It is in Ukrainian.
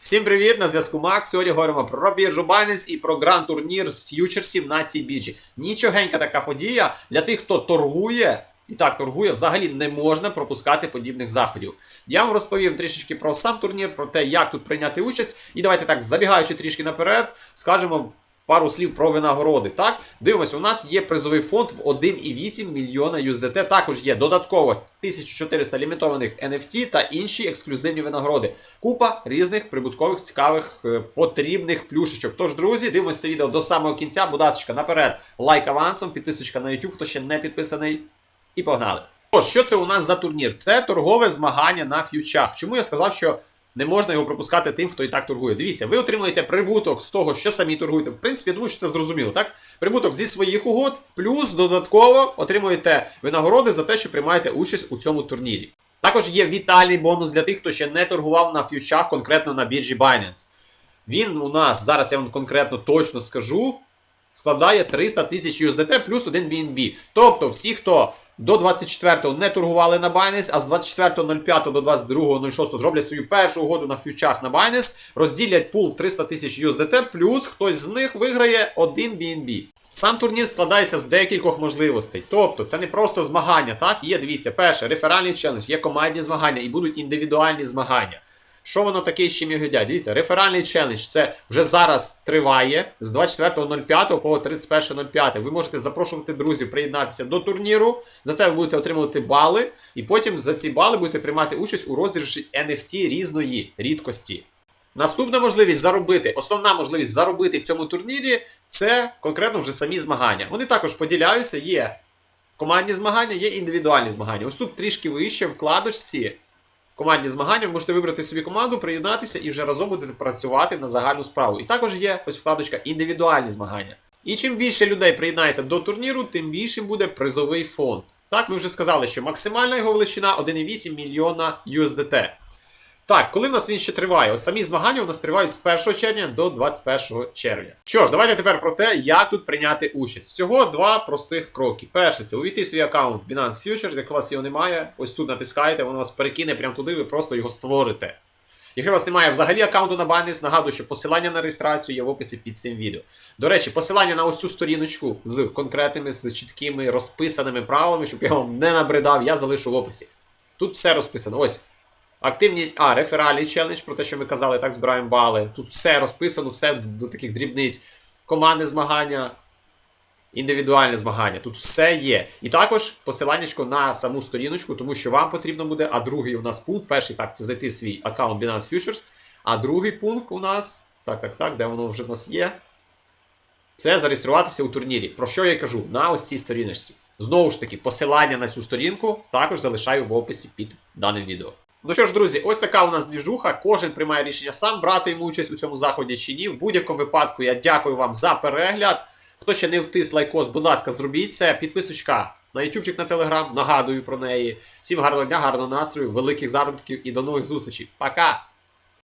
Всім привіт! На зв'язку Макс. Сьогодні говоримо про біржу Binance і про гран-турнір з ф'ючерсів на цій біржі. Нічогенька така подія для тих, хто торгує. І так торгує, взагалі не можна пропускати подібних заходів. Я вам розповім трішечки про сам турнір, про те, як тут прийняти участь. І давайте так, забігаючи трішки наперед, скажемо пару слів про винагороди. Так, дивимося, у нас є призовий фонд в 1,8 мільйона USDT. Також є додатково 1400 лімітованих NFT та інші ексклюзивні винагороди. Купа різних прибуткових, цікавих, е, потрібних плюшечок. Тож, друзі, дивимося це відео до самого кінця. Будь ласка, наперед, лайк авансом, підписочка на YouTube, хто ще не підписаний. І погнали. Тож, що це у нас за турнір? Це торгове змагання на ф'ючах. Чому я сказав, що не можна його пропускати тим, хто і так торгує. Дивіться, ви отримуєте прибуток з того, що самі торгуєте. В принципі, я думаю, що це зрозуміло, так? Прибуток зі своїх угод, плюс додатково отримуєте винагороди за те, що приймаєте участь у цьому турнірі. Також є вітальний бонус для тих, хто ще не торгував на ф'ючах, конкретно на біржі Binance. Він у нас, зараз я вам конкретно точно скажу, складає 300 тисяч USDT плюс 1 BNB. Тобто, всі, хто до 24-го не торгували на Binance, а з 24.05 до 22.06 зроблять свою першу угоду на фьючах на Binance, розділять пул в 300 тисяч USDT, плюс хтось з них виграє 1 BNB. Сам турнір складається з декількох можливостей. Тобто, це не просто змагання, так? Є, дивіться, перше, реферальний челендж, є командні змагання і будуть індивідуальні змагання. Що воно таке з чим його їдять? Дивіться, реферальний челендж це вже зараз триває з 24.05 по 31.05. Ви можете запрошувати друзів приєднатися до турніру. За це ви будете отримувати бали, і потім за ці бали будете приймати участь у розіграші NFT різної рідкості. Наступна можливість заробити, основна можливість заробити в цьому турнірі це конкретно вже самі змагання. Вони також поділяються, є командні змагання, є індивідуальні змагання. Ось тут трішки вище вкладочці командні змагання, ви можете вибрати собі команду, приєднатися і вже разом будете працювати на загальну справу. І також є ось вкладочка індивідуальні змагання. І чим більше людей приєднається до турніру, тим більшим буде призовий фонд. Так, ми вже сказали, що максимальна його величина 1,8 мільйона USDT. Так, коли в нас він ще триває? Ось самі змагання у нас тривають з 1 червня до 21 червня. Що ж, давайте тепер про те, як тут прийняти участь. Всього два простих кроки. Перше, це увійти в свій аккаунт Binance Futures, якщо у вас його немає, ось тут натискаєте, воно вас перекине прямо туди, ви просто його створите. Якщо у вас немає взагалі аккаунту на Binance, нагадую, що посилання на реєстрацію є в описі під цим відео. До речі, посилання на ось цю сторіночку з конкретними, з чіткими розписаними правилами, щоб я вам не набридав, я залишу в описі. Тут все розписано. Ось. Активність, а, реферальний челендж, про те, що ми казали, так збираємо бали. Тут все розписано, все до таких дрібниць. Командне змагання, індивідуальне змагання. Тут все є. І також посиланнячко на саму сторіночку, тому що вам потрібно буде, а другий у нас пункт. Перший так, це зайти в свій аккаунт Binance Futures. А другий пункт у нас, так, так, так, де воно вже в нас є. Це зареєструватися у турнірі. Про що я кажу? На ось цій сторіночці. Знову ж таки, посилання на цю сторінку також залишаю в описі під даним відео. Ну що ж, друзі, ось така у нас двіжуха. Кожен приймає рішення сам брати йому участь у цьому заході чи ні. В будь-якому випадку я дякую вам за перегляд. Хто ще не втис лайкос, будь ласка, зробіть це. Підписочка на ютубчик на телеграм. Нагадую про неї. Всім гарного дня, гарного настрою, великих заробітків і до нових зустрічей. Пока!